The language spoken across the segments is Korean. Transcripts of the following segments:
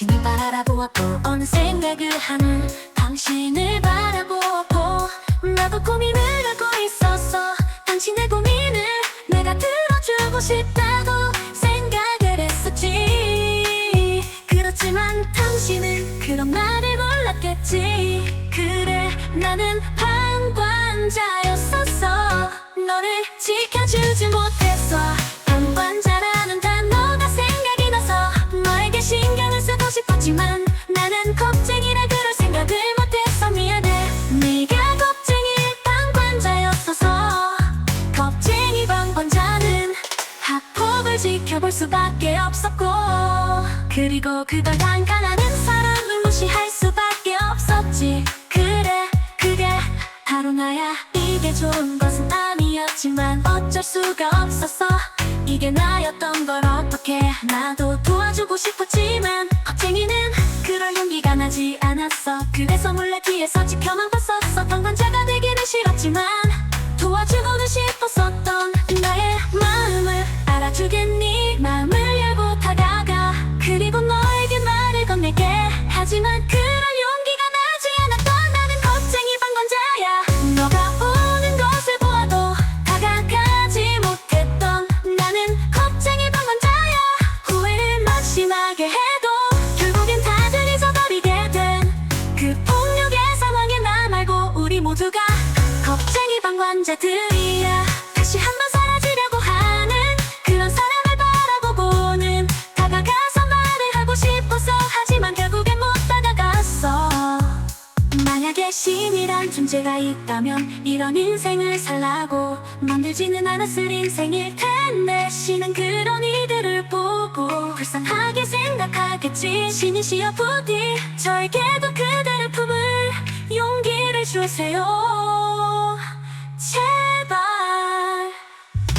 바라보았고 어느 생각을 하는 당신을 바라보고 나도 고민을 하고 있었어. 당신의 고민을 내가 들어주고 싶다고 생각을 했었지. 그렇지만 당신은 그런 말을 몰랐겠지. 그래 나는 방관자였었어. 너를 지켜주지 못했어 지켜볼 수밖에 없었고 그리고 그걸 단간하는 사람을 무시할 수밖에 없었지. 그래 그게 바로 나야. 이게 좋은 것은 아니었지만 어쩔 수가 없었어. 이게 나였던 걸 어떻게 나도 도와주고 싶었지만 겁쟁이는 그럴 용기가 나지 않았어. 그래서 몰래 뒤에서 지켜만 봤었어. 방관자 우리 모두가 겁쟁이 방관자들이야. 다시 한 번 사라지려고 하는 그런 사람을 바라보고는 다가가서 말을 하고 싶어서. 하지만 결국엔 못 다가갔어. 만약에 신이란 존재가 있다면 이런 인생을 살라고 만들지는 않았을 인생일 텐데. 신은 그런 이들을 보고 불쌍하게 생각하겠지. 신이시여 부디 저에게도 주세요. 제발.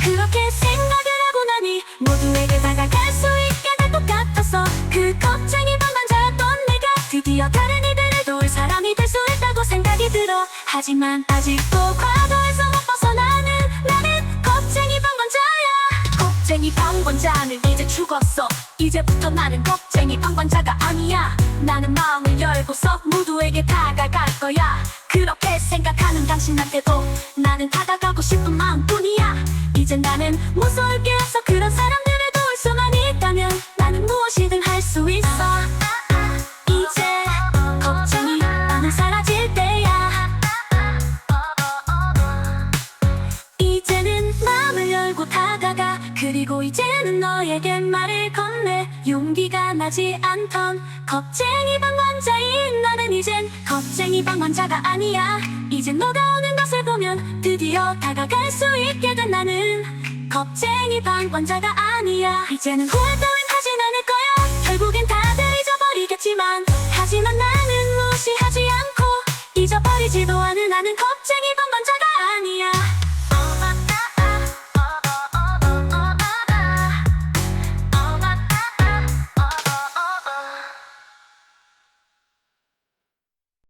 그렇게 생각을 하고 나니 모두에게 다가갈 수 있게 될것 같아서 그 겁쟁이 방관자였던 내가 드디어 다른 이들을 도울 사람이 될 수 있다고 생각이 들어. 하지만 아직도 과거에서 못 벗어나는 나는 겁쟁이 방관자야. 겁쟁이 방관자는 이제 죽었어. 이제부터 나는 겁쟁이 방관자가 아니야. 나는 마음을 열고서 모두에게 다가갈 거야 생각하는 당신 한테도 나는 다가가고 싶은 마음뿐이야. 이제 나는 무서울 게 없어 그런 사람들을 도울 수만 있다면 나는 무엇이든 할 수 있어. 이제 걱정이 나는 사라질 때야. 이제는 마음을 열고 다가가. 그리고 이제는 너에게 말을 건네 용기가 나지 않던 겁쟁이 방관자인 나는 이젠 겁쟁이 방관자가 아니야. 이젠 너가 오는 것을 보면 드디어 다가갈 수 있게 된 나는 겁쟁이 방관자가 아니야. 이제는 후회 따윈 하진 않을 거야. 결국엔 다들 잊어버리겠지만 하지만 나는 무시하지 않고 잊어버리지도 않은 나는 겁